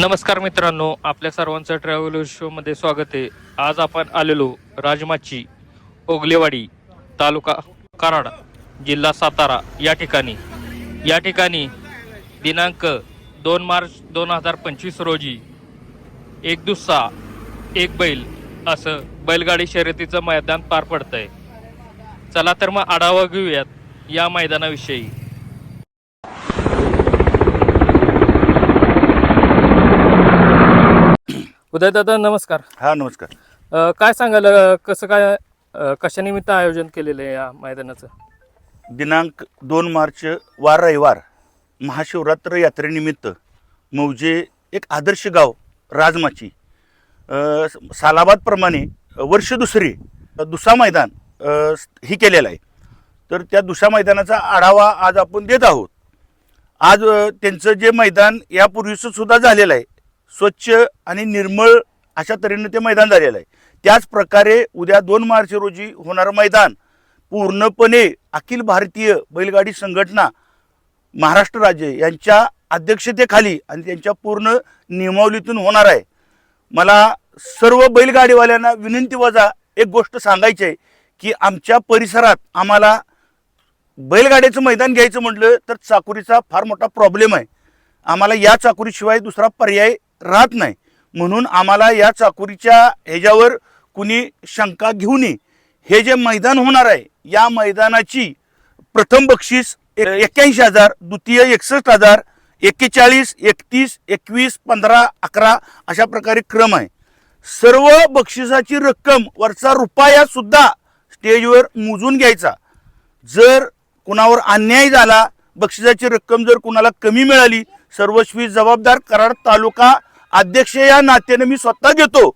नमस्कार मित्रांनो आपल्या सर्वांचं ट्रॅव्हल शोमध्ये स्वागत आहे. आज आपण आलेलो राजमाची ओगलेवाडी तालुका कराड जिल्हा सातारा या ठिकाणी. या ठिकाणी दिनांक दोन मार्च दोन हजार पंचवीस रोजी एक दुस्सा एक बैल असं बैलगाडी शर्यतीचं मैदान पार पडतंय. चला तर मग आढावा घेऊयात या मैदानाविषयी. उदय दादा नमस्कार. हा नमस्कार. अ, काय सांगाल अ, कसं काय अ, कशानिमित्त आयोजन केलेलं आहे या मैदानाचं? दिनांक दोन मार्च वार रविवार महाशिवरात्र यात्रेनिमित्त मौजे एक आदर्श गाव राजमाची. अ, सालाबादप्रमाणे वर्ष दुसरी दुसा मैदान अ, ही केलेलं आहे. तर त्या दुसा मैदानाचा आढावा आज आपण देत आहोत. आज अ, त्यांचं जे मैदान यापूर्वीचं सुद्धा झालेलं आहे. स्वच्छ आणि निर्मळ अशा तऱ्हेनं ते मैदान झालेलं आहे. त्याच प्रकारे उद्या दोन मार्च रोजी होणारं मैदान. पूर्णपणे अखिल भारतीय बैलगाडी संघटना महाराष्ट्र राज्य यांच्या अध्यक्षतेखाली आणि त्यांच्या पूर्ण नियमावलीतून होणार आहे. मला सर्व बैलगाडीवाल्यांना विनंती वजा एक गोष्ट सांगायची आहे की आमच्या परिसरात आम्हाला बैलगाड्याचं मैदान घ्यायचं म्हटलं तर चाकुरीचा फार मोठा प्रॉब्लेम आहे. आम्हाला या चाकुरीशिवाय दुसरा पर्याय राहत नाही. म्हणून आम्हाला या चाकुरीच्या ह्याच्यावर कुणी शंका घेऊ नये हे जे मैदान होणार आहे या मैदानाची प्रथम बक्षीस एक्क्याऐंशी हजार द्वितीय एकसष्ट हजार एक्केचाळीस एकतीस एकवीस पंधरा अकरा अशा प्रकारे क्रम आहे. सर्व बक्षिसाची रक्कम वरचा रुपया सुद्धा स्टेजवर मोजून घ्यायचा. जर कुणावर अन्याय झाला बक्षिसाची रक्कम जर कुणाला कमी मिळाली सर्वस्वी जबाबदार कराड तालुका अध्यक्ष या नात्याने मी स्वतः घेतो.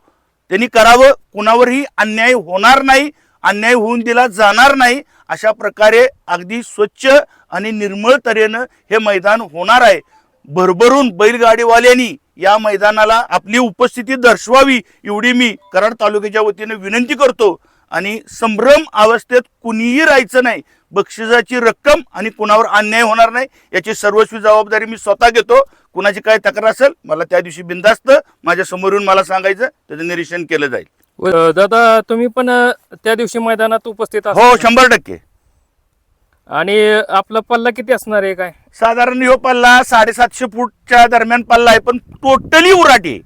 त्यांनी करावं कुणावरही अन्याय होणार नाही अन्याय होऊन दिला जाणार नाही अशा प्रकारे अगदी स्वच्छ आणि निर्मळ तऱ्हेनं हे मैदान होणार आहे. भरभरून बैलगाडीवाल्यांनी या मैदानाला आपली उपस्थिती दर्शवावी एवढी मी कराड तालुक्याच्या वतीने विनंती करतो. आणि संभ्रम अवस्थेत कुणीही राहायचं नाही. बक्षिसाची रक्कम आणि कुणावर अन्याय होणार नाही याची सर्वस्वी जबाबदारी मी स्वतः घेतो. कुणाची काय तक्रार असेल मला त्या दिवशी बिंदास्त माझ्या समोरून मला सांगायचं त्याचं निरीक्षण केलं जाईल. अ, दादा तुम्ही पण अ, त्या दिवशी मैदानात उपस्थित हो. शंभर टक्के. आणि आपला पल्ला किती असणार आहे काय? साधारण ह्यो पल्ला साडेसातशे फूटच्या दरम्यान पल्ला आहे पण टोटली उराटी.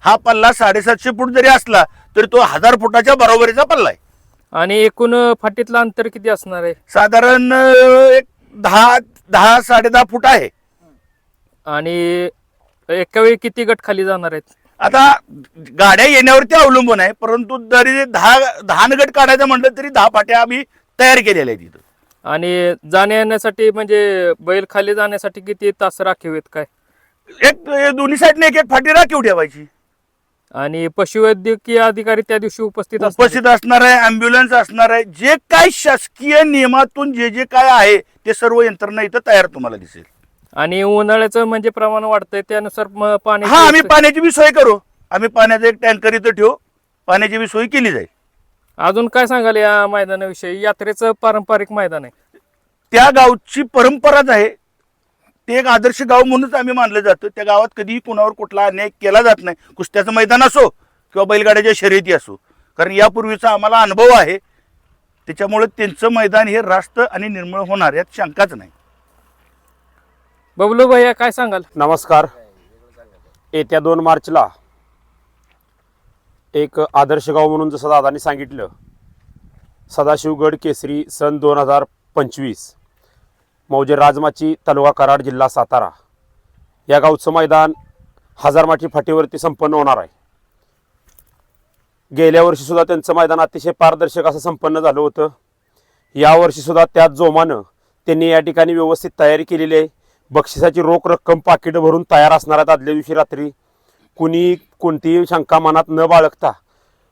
हा पल्ला साडेसातशे फूट जरी असला तरी तो हजार फुटाच्या बरोबरीचा पल्ला आहे. आणि एकूण अ, फाटीतलं अंतर किती असणार आहे? साधारण अं, एक दहा दहा साडे दहा फूट आहे. आणि एका वेळी किती गट खाली जाणार आहेत? आता गाड्या येण्यावरती अवलंबून आहे परंतु जरी दहा दहा गट काढायचं म्हटलं तरी दहा पाट्या आम्ही तयार केलेल्या आहेत तिथं आणि जाण्या येण्यासाठी म्हणजे बैल खाली जाण्यासाठी किती तास राखीव आहेत काय? एक दोन्ही साईडने एक एक फाटी राखीव ठेवायची. आणि पशुवैद्यकीय अधिकारी त्या दिवशी उपस्थित. उपस्थित असणार आहे अँब्युलन्स असणार आहे जे काय शासकीय नियमातून जे जे काय आहे ते सर्व यंत्रणा इथं तयार तुम्हाला दिसेल. आणि उन्हाळ्याचं म्हणजे प्रमाण वाढतंय त्यानुसार म- पाणी हा आम्ही पाण्याची बी सोय करू. आम्ही पाण्याचा एक टँकर इथं ठेवू. पाण्याची बी सोय केली जाईल. अजून काय सांगाल या मैदानाविषयी? यात्रेचं पारंपरिक मैदान आहे. त्या गावची परंपराच आहे. ते एक आदर्श गाव म्हणूनच आम्ही मानलं जातं. त्या गावात कधीही कुणावर कुठला अन्याय केला जात नाही. कुस्त्याचं मैदान असो किंवा बैलगाड्याच्या शर्यती असो. कारण यापूर्वीचा आम्हाला अनुभव आहे. त्याच्यामुळे त्यांचं मैदान हे रास्त आणि निर्मळ होणार यात शंकाच नाही. बबलू भैया काय सांगाल? नमस्कार. येत्या दोन मार्चला एक आदर्श गाव म्हणून जसं दादानी सांगितलं सदाशिवगड केसरी सन दोन हजार पंचवीस मौजे राजमाची तालुका कराड जिल्हा सातारा. या गावचं मैदान हजारमाची फाटीवरती संपन्न होणार आहे. गेल्या वर्षीसुद्धा त्यांचं मैदान अतिशय पारदर्शक असं संपन्न झालं होतं. यावर्षीसुद्धा त्याच जोमानं त्यांनी या ठिकाणी व्यवस्थित तयारी केलेली आहे. बक्षिसाची रोख रक्कम पाकिटं भरून तयार असणार आहेत आदल्या दिवशी रात्री. कुणी कोणतीही शंका मनात न बाळगता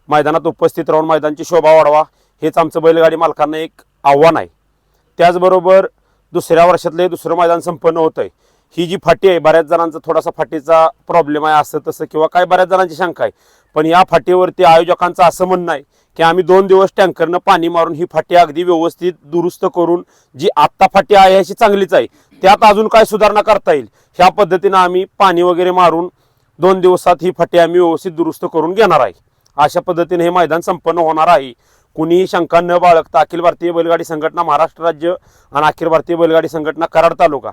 मैदानात उपस्थित राहून मैदानाची शोभा वाढवा हेच आमचं बैलगाडी मालकांना एक आव्हान आहे. त्याचबरोबर दुसऱ्या वर्षातलं हे दुसरं मैदान संपन्न होतं आहे ही जी फाटी आहे बऱ्याच जणांचा थोडासा फाटीचा प्रॉब्लेम आहे असं तसं किंवा काय बऱ्याच जणांची शंका आहे. पण या फाटीवरती आयोजकांचं असं म्हणणं आहे की आम्ही दोन दिवस टँकरनं पाणी मारून ही फाटी अगदी व्यवस्थित दुरुस्त करून जी आत्ता फाटी आहे अशी चांगलीच आहे त्यात अजून काय सुधारणा करता येईल? ह्या पद्धतीनं आम्ही पाणी वगैरे मारून दोन दिवसात ही फाटी आम्ही व्यवस्थित दुरुस्त करून घेणार आहे. अशा पद्धतीने हे मैदान संपन्न होणार आहे. कुणीही शंका न बाळगता अखिल भारतीय बैलगाडी संघटना महाराष्ट्र राज्य आणि अखिल भारतीय बैलगाडी संघटना कराड तालुका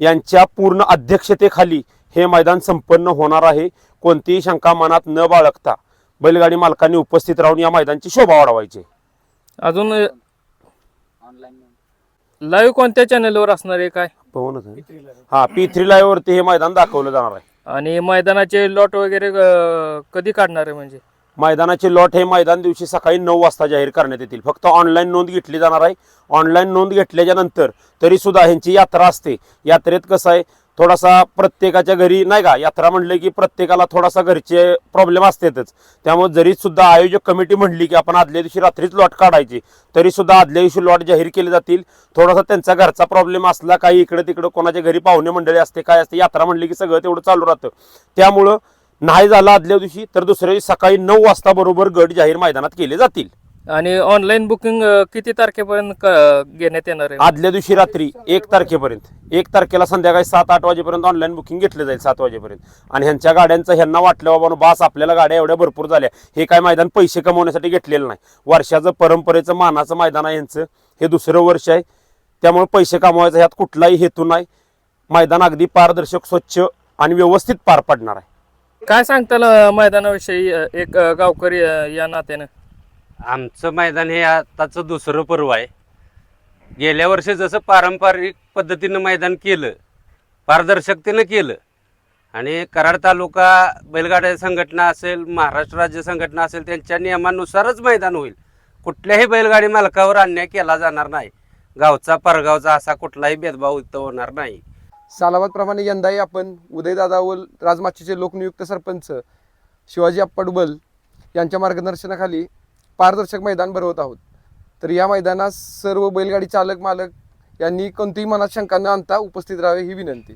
यांच्या पूर्ण अध्यक्षतेखाली हे मैदान संपन्न होणार आहे. कोणतीही शंका मनात न बाळगता बैलगाडी मालकांनी उपस्थित राहून या मैदानाची शोभा वाढवायची. अजून लाईव्ह कोणत्या चॅनलवर असणार आहे काय? आहे. हा पी थ्री लाईव्ह वरती हे मैदान दाखवलं जाणार आहे. आणि मैदानाचे लॉट वगैरे अं, कधी काढणार आहे म्हणजे? मैदानाचे लॉट हे मैदान दिवशी सकाळी नऊ वाजता जाहीर करण्यात येतील. फक्त ऑनलाईन नोंद घेतली जाणार आहे. ऑनलाईन नोंद घेतल्याच्या नंतर तरी सुद्धा ह्यांची यात्रा असते. यात्रेत कसं आहे? थोडासा प्रत्येकाच्या घरी नाही का यात्रा म्हणलं की प्रत्येकाला थोडासा घरचे प्रॉब्लेम असतातच. त्यामुळे जरी सुद्धा आयोजक कमिटी म्हणली की आपण आदल्या दिवशी रात्रीच लॉट काढायची तरी सुद्धा आदल्या दिवशी लॉट जाहीर केले जातील. थोडासा त्यांचा घरचा प्रॉब्लेम असला काही इकडे तिकडे कोणाच्या घरी पाहुणे मंडळी असते काय असते यात्रा म्हणली की सगळं तेवढं चालू राहतं. त्यामुळं नाही झालं आदल्या दिवशी तर दुसऱ्या दिवशी सकाळी नऊ वाजता बरोबर गट जाहीर मैदानात केले जातील. आणि ऑनलाईन बुकिंग किती तारखेपर्यंत क- घेण्यात येणार आहे? आदल्या दिवशी रात्री एक तारखेपर्यंत. एक तारखेला संध्याकाळी सात आठ वाजेपर्यंत ऑनलाईन बुकिंग घेतलं जाईल सात वाजेपर्यंत. आणि ह्यांच्या गाड्यांचं ह्यांना वाटलं बाबा बास आपल्याला गाड्या एवढ्या भरपूर झाल्या. हे काय मैदान पैसे कमवण्यासाठी घेतलेलं नाही. वर्षाचं परंपरेचं मानाचं मैदान आहे यांचं. हे दुसरं वर्ष आहे. त्यामुळे पैसे कमवायचा ह्यात कुठलाही हेतू नाही. मैदान अगदी पारदर्शक स्वच्छ आणि व्यवस्थित पार पडणार आहे. काय सांगताल अं, मैदानाविषयी अं, एक अं, गावकरी अं, या नात्यानं? आमचं मैदान हे आताचं दुसरं पर्व आहे. गेल्या वर्षी जसं पारंपरिक पद्धतीनं मैदान केलं पारदर्शकतेनं केलं आणि कराड तालुका बैलगाड्या संघटना असेल महाराष्ट्र राज्य संघटना असेल त्यांच्या नियमानुसारच मैदान होईल. कुठल्याही बैलगाडी मालकावर अन्याय केला जाणार नाही. गावचा परगावचा असा कुठलाही भेदभाव इथं होणार नाही. सालाबादप्रमाणे यंदाही आपण उदयदादा व राजमाचीचे लोकनियुक्त सरपंच शिवाजी अप्पा डुबल यांच्या मार्गदर्शनाखाली पारदर्शक मैदान भरवत आहोत. तर या मैदानात सर्व बैलगाडी चालक मालक यांनी कोणतीही मनात शंका न आणता उपस्थित राहावे ही विनंती.